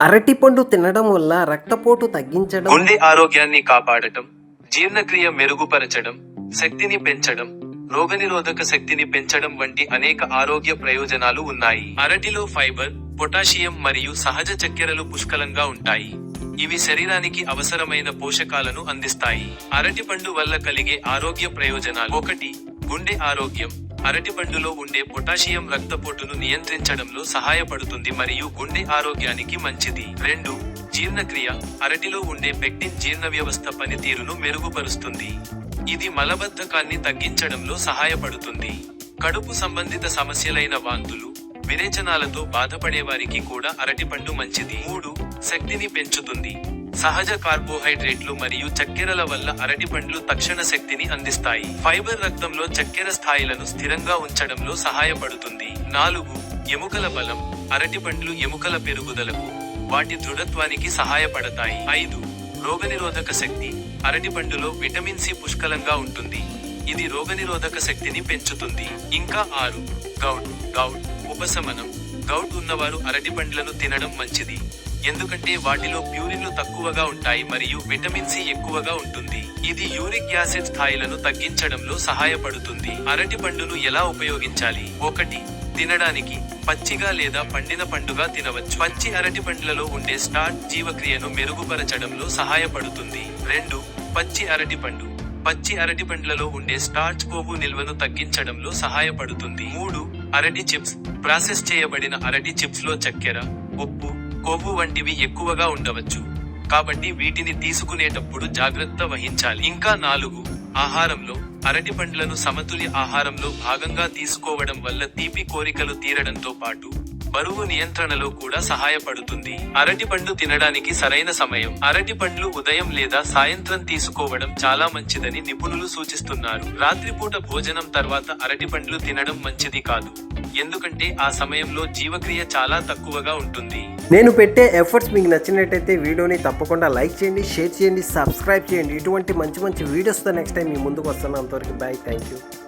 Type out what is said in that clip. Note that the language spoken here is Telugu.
అరటిపండు తినడం వల్ల రక్తపోటు తగ్గించడం గుండె ఆరోగ్యాన్ని కాపాడటం జీర్ణక్రియ మెరుగుపరచడం శక్తిని పెంచడం రోగనిరోధక శక్తిని పెంచడం వంటి అనేక ఆరోగ్య ప్రయోజనాలు ఉన్నాయి. అరటిలో ఫైబర్ పొటాషియం మరియు సహజ చక్కెరలు పుష్కలంగా ఉంటాయి. ఇవి శరీరానికి అవసరమైన పోషకాలను అందిస్తాయి. అరటిపండు వల్ల కలిగే ఆరోగ్య ప్రయోజనాలు ఒకటి గుండె ఆరోగ్యం. అరటిపండులో ఉండే పొటాషియం రక్తపోటును నియంత్రించడంలో సహాయపడుతుంది మరియు గుండె ఆరోగ్యానికి మంచిది. రెండు జీర్ణక్రియ. అరటిలో ఉండే పెక్టిన్ జీర్ణ వ్యవస్థ పనితీరును మెరుగుపరుస్తుంది. ఇది మలబద్ధకాన్ని తగ్గించడంలో సహాయపడుతుంది. కడుపు సంబంధిత సమస్యలైన వాంతులు విరేచనాలతో బాధపడేవారికి కూడా అరటిపండు మంచిది. మూడు శక్తిని పెంచుతుంది. సహజ కార్బోహైడ్రేట్లు మరియు చక్కెరల వల్ల అరటిపండ్లు తక్షణ శక్తిని అందిస్తాయి. ఫైబర్ రక్తంలో చక్కెర స్థాయిలను స్థిరంగా ఉంచడంలో సహాయపడుతుంది. నాలుగు ఎముకల బలం అరటిపండ్లు ఎముకల పెరుగుదలకు వాటి దృఢత్వానికి సహాయపడతాయి. ఐదు రోగనిరోధక శక్తి అరటిపండులో విటమిన్ సి పుష్కలంగా ఉంటుంది. ఇది రోగనిరోధక శక్తిని పెంచుతుంది. ఇంకా ఆరు గౌట్ గౌట్ ఉపశమనం. గౌట్ ఉన్నవారు అరటి పండ్లను తినడం మంచిది. ఎందుకంటే వాటిలో ప్యూరిన్లు తక్కువగా ఉంటాయి మరియు విటమిన్ సి ఎక్కువగా ఉంటుంది. ఇది యూరిక్ యాసిడ్ స్థాయిలను తగ్గించడంలో సహాయపడుతుంది. అరటి పండును ఎలా ఉపయోగించాలి? ఒకటి తినడానికి పచ్చిగా లేదా పండిన పండుగా తినవచ్చు. పచ్చి అరటి పండ్లలో ఉండే స్టార్చ్ జీవక్రియను మెరుగుపరచడంలో సహాయపడుతుంది. రెండు పచ్చి అరటి పండు. పచ్చి అరటి పండ్లలో ఉండే స్టార్చ్ కొవ్వు నిల్వను తగ్గించడంలో సహాయపడుతుంది. మూడు అరటి చిప్స్. ప్రాసెస్ చేయబడిన అరటి చిప్స్లో చక్కెర ఉప్పు కొవ్వు వంటివి ఎక్కువగా ఉండవచ్చు. కాబట్టి వీటిని తీసుకునేటప్పుడు జాగ్రత్త వహించాలి. ఇంకా నాలుగు ఆహారంలో అరటి పండ్లను సమతుల్య ఆహారంలో భాగంగా తీసుకోవడం వల్ల తీపి కోరికలు తీరడంతో పాటు బరువు నియంత్రణలో కూడా సహాయపడుతుంది. అరటి పండు తినడానికి సరైన సమయం. అరటి పండ్లు ఉదయం లేదా సాయంత్రం తీసుకోవడం చాలా మంచిదని నిపుణులు సూచిస్తున్నారు. రాత్రిపూట భోజనం తర్వాత అరటి పండ్లు తినడం మంచిది కాదు. ఎందుకంటే ఆ సమయంలో జీవక్రియ చాలా తక్కువగా ఉంటుంది. నేను పెట్టే ఎఫర్ట్స్ మీకు నచ్చినట్టయితే వీడియోని తప్పకుండా లైక్ చేయండి షేర్ చేయండి సబ్స్క్రైబ్ చేయండి. ఇటువంటి మంచి మంచి వీడియోస్తో నెక్స్ట్ టైం మీ ముందుకు వస్తాను అంతవరకు బాయ్ థ్యాంక్ యూ